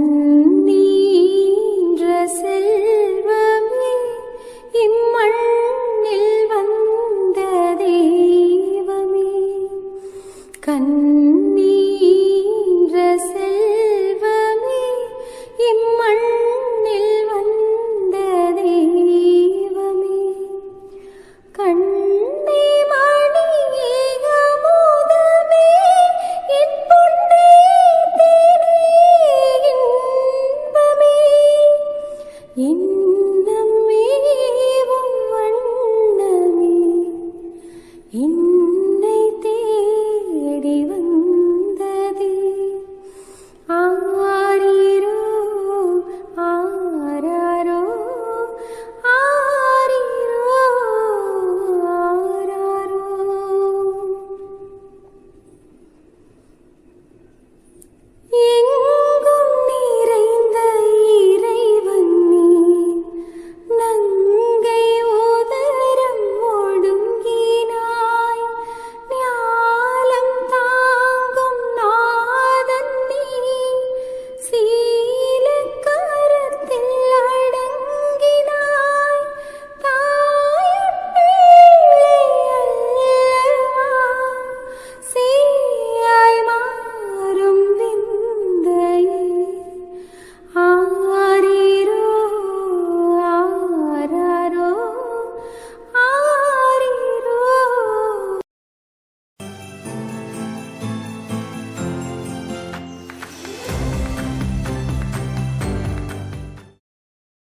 கண்ணீன்ற செல்வமே இம்மண்ணில் வந்த தெய்வமே. கண் ini